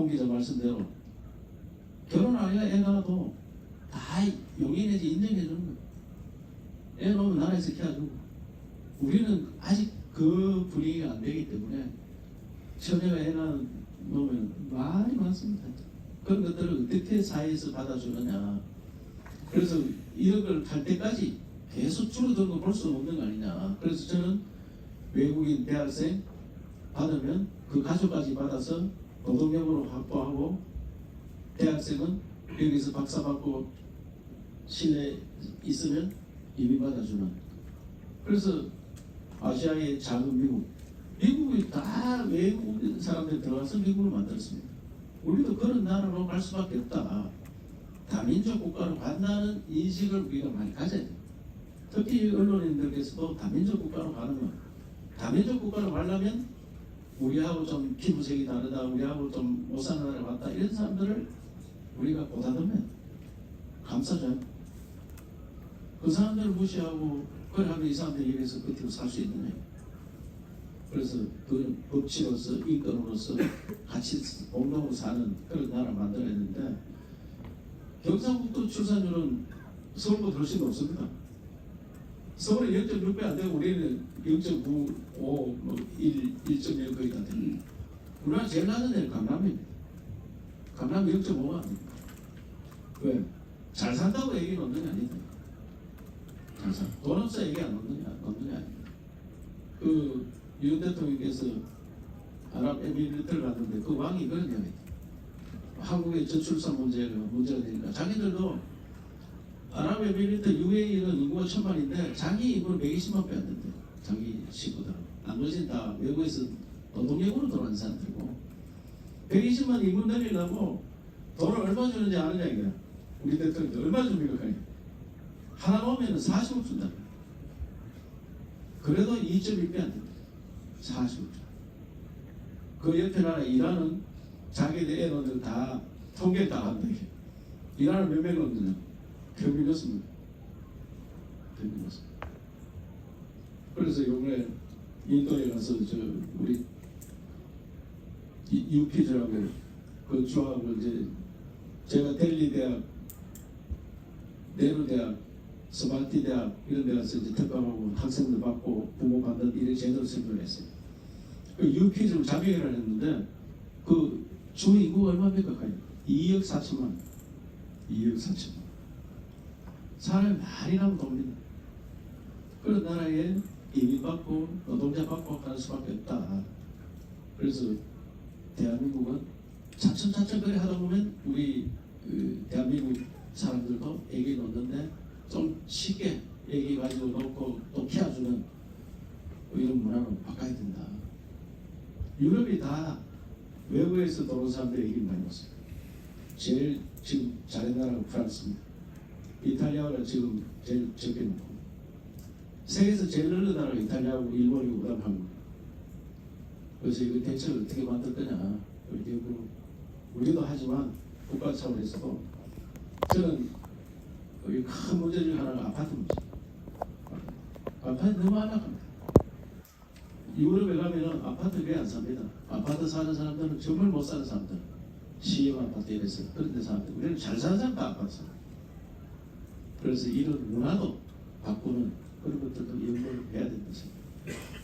홍 기자 말씀대로 결혼 아니라 애 낳아도 다 용인해지 인정해 주는 거예요. 애 낳으면 나라에서 키워주고 우리는 아직 그 분위기가 안 되기 때문에 처녀가 애 낳으면 말이 많습니다. 그런 것들을 어떻게 사회에서 받아주느냐. 그래서 이런 걸 갈 때까지 계속 줄어드는 거볼수 없는 거 아니냐. 그래서 저는 외국인 대학생 받으면 그 가족까지 받아서 노동력으로 확보하고 대학생은 여기서 박사 받고 실내 있으면 이민 받아주는. 그래서 아시아의 작은 미국 미국이 다 외국 사람들 들어가서 미국을 만들었습니다. 우리도 그런 나라로 갈 수밖에 없다. 다민족 국가로 간다는 인식을 우리가 많이 가져야 돼요. 특히 언론인들께서도 다민족 국가로 가는 건 다민족 국가로 가려면 우리하고 좀 피부색이 다르다, 우리하고 좀 못 사는 나라에 왔다 이런 사람들을 우리가 보다듬면 감싸줘요. 그 사람들을 무시하고 그래 하면 이 사람들이 여기서 끝으로 살 수 있느냐. 그래서 그 법치로서 인권으로서 같이 공동으로 사는 그런 나라 만들어냈는데 경상북도 출산율은 서울보다 훨씬 높습니다. 서울은 0.6배 안 되고 우리는 0.95, 뭐 1, 1.1 거의 다 됩니다. 우리나라 제일 낮은 데는 강남입니다. 강남 0.5가 안 됩니다. 왜? 잘 산다고 얘기 넣는 게 아니다. 잘 산. 돈 없어 얘기 안 넣느냐, 넣는 게 아닙니다. 그, 윤 대통령께서 아랍에미리트를 갔는데 그 왕이 그런 이야기. 한국의 저출산 문제가 문제가 되니까 자기들도 아랍에미리트 UAE는 인구가 천만인데 자기 인구는 120만 빼안 된대. 자기 식구들. 나머지는 다 외국에서 노동력으로 들어온 사람들이고 120만 인구 늘리려고 돈을 얼마 주는지 아느냐 이거야. 우리 대통령 얼마 줍니까? 그냥? 하나 오면은 40억 준다. 그래도 2.1배 안 된다. 40억 준. 그 옆에 나라 이란은 자기들 애너들 다 통계 다. 이게. 이란은 몇명 넘느냐? 평균 넣습니다. 평균 넣습니다. 그래서 요번에 인도에 가서 저 우리 이- 유피즈라고 그 조합을 이제 제가 델리 대학, 네루 대학, 스마티 대학 이런 데 가서 이제 특강하고 학생들 받고 부모 받는 이런 제도를 설명을 했어요. 그 유피즈를 자격을 했는데 그 주 인구가 얼마입니까? 2억 4천만. 2억 4천만. 사람이 많이 나면 돕니다. 그런 나라에 이민 받고 노동자 받고 가는 수밖에 없다. 그래서 대한민국은 차츰차츰 하다 보면 우리 그 대한민국 사람들도 애기 놓는데 좀 쉽게 애기 가지고 놓고 또 키워주는 이런 문화로 바꿔야 된다. 유럽이 다 외국에서 들어온 사람들이 애기를 많이 낳았어요. 제일 지금 잘한 나라가 프랑스입니다. 이탈리아가 지금 제일 적게 놓고 세계에서 제일 넓은 나라가 이탈리아하고 일본이고 그다음 한국. 그래서 이거 대책을 어떻게 만들 거냐 이렇게 그 우리도 하지만 국가 차원에서도 저는 여기 큰 문제 중 하나가 아파트 문제. 아파트 너무 안락합니다. 유럽에 가면은 아파트 왜 안 삽니다? 아파트 사는 사람들은 정말 못 사는 사람들. 시엠 아파트 이래서 그런 데 사는데 우리는 잘 사는 사람도 아파트 사 그래서 이런 문화도 바꾸는 그런 것들도 연구를 해야 된다 생각합니다.